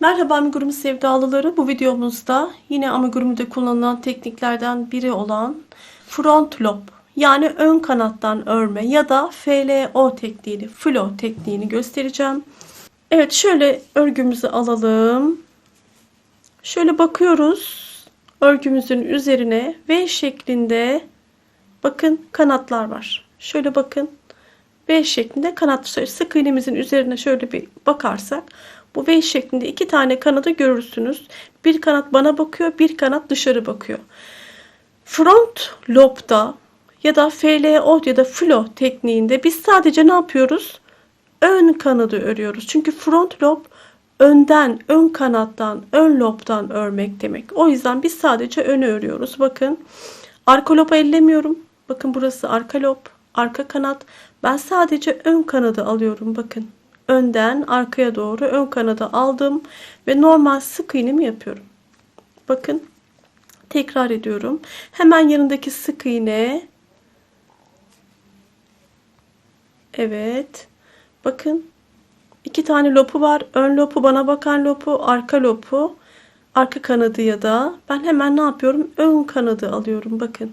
Merhaba amigurumi sevdalıları. Bu videomuzda yine amigurumide kullanılan tekniklerden biri olan front lob yani ön kanattan örme ya da FLO tekniğini, flow tekniğini göstereceğim. Evet şöyle örgümüzü alalım. Şöyle bakıyoruz. Örgümüzün üzerine V şeklinde bakın kanatlar var. Şöyle bakın. V şeklinde kanat şöyle sık iğnemizin üzerine şöyle bir bakarsak bu V şeklinde iki tane kanadı görürsünüz. Bir kanat bana bakıyor, bir kanat dışarı bakıyor. Front lobda ya da FLO ya da flow tekniğinde biz sadece ne yapıyoruz? Ön kanadı örüyoruz. Çünkü front lob önden, ön kanattan, ön lobdan örmek demek. O yüzden biz sadece önü örüyoruz. Bakın arka lobu ellemiyorum. Bakın burası arka lob, arka kanat. Ben sadece ön kanadı alıyorum. Bakın önden arkaya doğru ön kanadı aldım ve normal sık iğnemi yapıyorum. Bakın tekrar ediyorum. Hemen yanındaki sık iğne. Evet. Bakın iki tane lopu var. Ön lopu bana bakan lopu, arka lopu, arka kanadı ya da ben hemen ne yapıyorum? Ön kanadı alıyorum. Bakın.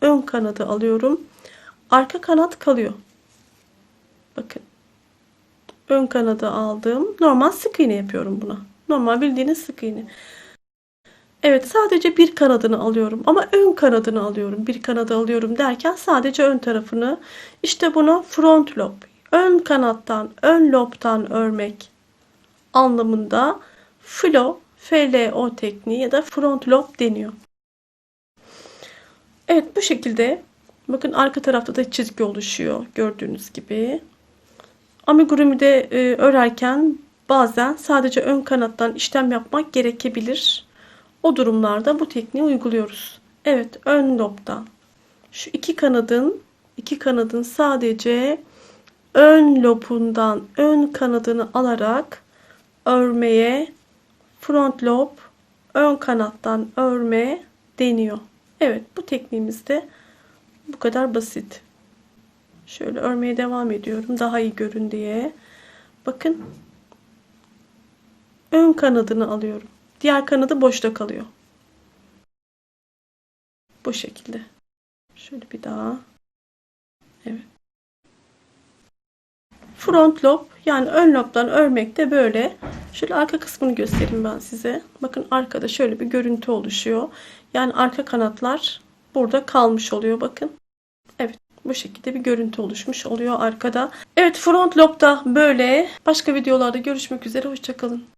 Ön kanadı alıyorum. Arka kanat kalıyor. Bakın. Ön kanadı aldım. Normal sık iğne yapıyorum buna. Normal bildiğiniz sık iğne. Evet sadece bir kanadını alıyorum ama ön kanadını alıyorum. Bir kanadı alıyorum derken sadece ön tarafını. İşte buna front lob. Ön kanattan, ön lobtan örmek anlamında flow, FLO tekniği ya da front lob deniyor. Evet bu şekilde bakın arka tarafta da çizgi oluşuyor gördüğünüz gibi. Amigurumi'de e, örerken bazen sadece ön kanattan işlem yapmak gerekebilir. O durumlarda bu tekniği uyguluyoruz. Evet ön lobdan şu iki kanadın iki kanadın sadece ön lobundan ön kanadını alarak örmeye front lob ön kanattan örme deniyor. Evet bu tekniğimiz de bu kadar basit. Şöyle örmeye devam ediyorum. Daha iyi görün diye. Bakın. Ön kanadını alıyorum. Diğer kanadı boşta kalıyor. Bu şekilde. Şöyle bir daha. Evet. Front lob yani ön lobdan örmek de böyle. Şöyle arka kısmını göstereyim ben size. Bakın arkada şöyle bir görüntü oluşuyor. Yani arka kanatlar burada kalmış oluyor bakın. Evet bu şekilde bir görüntü oluşmuş oluyor arkada. Evet front lobda böyle. Başka videolarda görüşmek üzere. Hoşçakalın.